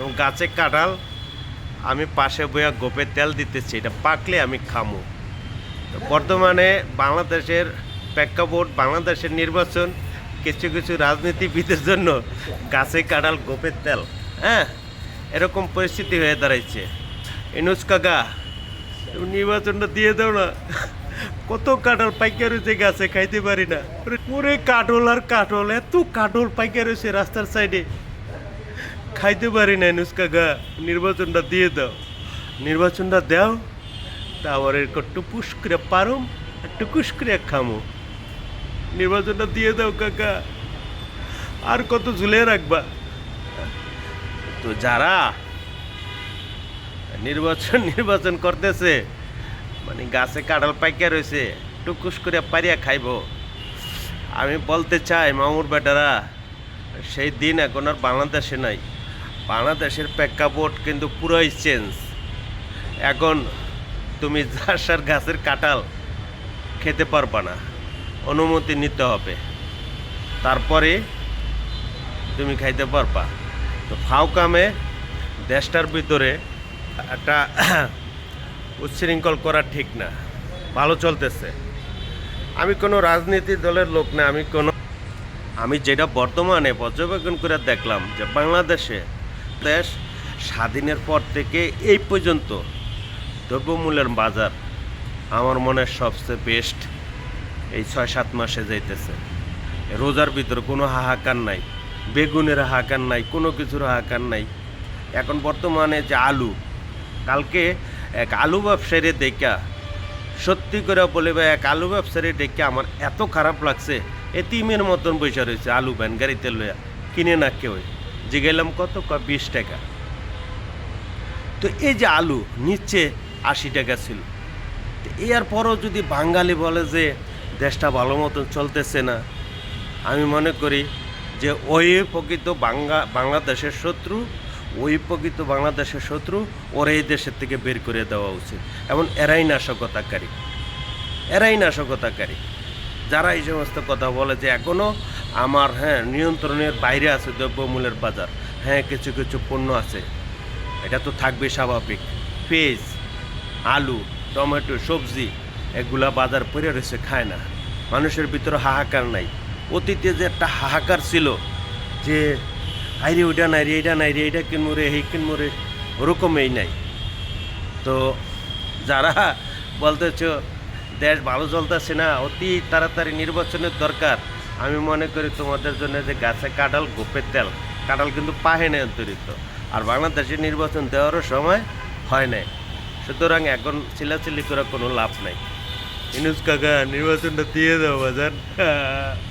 এবং গাছে কাঁঠাল, আমি পাশে বইয়া গোপের তেল দিতেছি, এটা পাকলে আমি খামু। বর্তমানে বাংলাদেশের প্রেক্ষাপট, বাংলাদেশের নির্বাচন, কিছু কিছু রাজনীতিবিদের জন্য গাছে কাঁঠাল, গোপের তেল হ্যাঁ? এরকম পরিস্থিতি হয়ে দাঁড়াইছে। ইনুস কাকা নির্বাচনটা দিয়ে দাও না। কত কাঁঠাল পাইকার রয়েছে গাছে খাইতে পারি না। ওরে কাঠল আর কাঠল, এত কাঠল পাইকার রয়েছে রাস্তার সাইডে। খাইতে পারি নাই ইনুস গা, নির্বাচনটা দিয়ে দাও। নির্বাচনটা দাও তারপরে পুষ করে পারুম একটু কুস করে খামো। নির্বাচনটা দিয়ে দাও কাকা। আর কত ঝুলে রাখবা? তো যারা নির্বাচন নির্বাচন করতেছে মানে গাছে কাঁঠাল পাইকা রয়েছে টুকুস করে পারিয়া খাইব। আমি বলতে চাই, মামুর বেটারা, সেই দিন এখন আর বাংলাদেশে নাই। বাংলাদেশের প্রেক্ষাপট কিন্তু পুরোই চেঞ্জ। এখন তুমি যার গাছের কাঁঠাল খেতে পারবা না, অনুমতি নিতে হবে। তারপরে তুমি খাইতে পারবা। তো ফাও কামে দেশটার ভিতরে একটা উচ্ছৃঙ্খল করা ঠিক না, ভালো চলতেছে। আমি কোনো রাজনীতি দলের লোক না, আমি কোনো আমি যেটা বর্তমানে পর্যবেক্ষণ করে দেখলাম যে বাংলাদেশে দেশ স্বাধীনের পর থেকে এই পর্যন্ত দ্রব্যমূল্যের বাজার আমার মনে সবচেয়ে বেস্ট এই ছয় সাত মাসে যাইতেছে। রোজার ভিতরে কোনো হাহাকার নাই, বেগুনের হাহাকার নাই, কোনো কিছুর হাহাকার নাই। এখন বর্তমানে যে আলু, কালকে এক আলু ব্যবসায়ী দেখা সত্যি করে বলে ভাই, এক আলু ব্যবসায়ী দেখে আমার এত খারাপ লাগছে, এতিমের মতন পয়সা রয়েছে আলু ভ্যান গাড়িতে লইয়া, কিনে না কেউ। জিগাইলাম কত? ক, বিশ টাকা। তো এই যে আলু, নিচ্ছে আশি টাকা ছিল। এর পরও যদি বাঙালি বলে যে দেশটা ভালো মতন চলতেছে না, আমি মনে করি যে ওই প্রকৃত বাংলা, বাংলাদেশের শত্রু, ওই প্রকৃত বাংলাদেশের শত্রু ওরা এই দেশের থেকে বের করে দেওয়া উচিত। এমন এরাই নাশকতাকারী। এরাই নাশকতাকারী। যারা এই সমস্ত কথা বলে যে এখনও আমার হ্যাঁ নিয়ন্ত্রণের বাইরে আছে দ্রব্যমূল্যের বাজার। হ্যাঁ কিছু কিছু পণ্য আছে। এটা তো থাকবে স্বাভাবিক। পেঁয়াজ, আলু, টমেটো, সবজি, এগুলা বাজার পরে রয়েছে, খায় না। মানুষের ভিতরে হাহাকার নাই। অতীতে যে একটা হাহাকার ছিল যে, আইরে ওইটা নাই রে এটা নাই রে এটা কিনবো রে, এই কিনবো রে ওরকম এই নাই। তো যারা বলতেছ, দেশ ভালো চলতেছে না, অতি তাড়াতাড়ি নির্বাচনের দরকার আমি মনে করি তোমাদের জন্য যে গাছে কাঁঠাল, গোপের তেল। কাঁঠাল কিন্তু পাহে না অন্তরিত। আর বাংলাদেশে নির্বাচন দেওয়ারও সময় হয় নাই। সুতরাং এখন চিলাচিলি করে কোনো লাভ নাই। ইনুজ কাকা, নির্বাচনটা দিয়ে দাও বাজার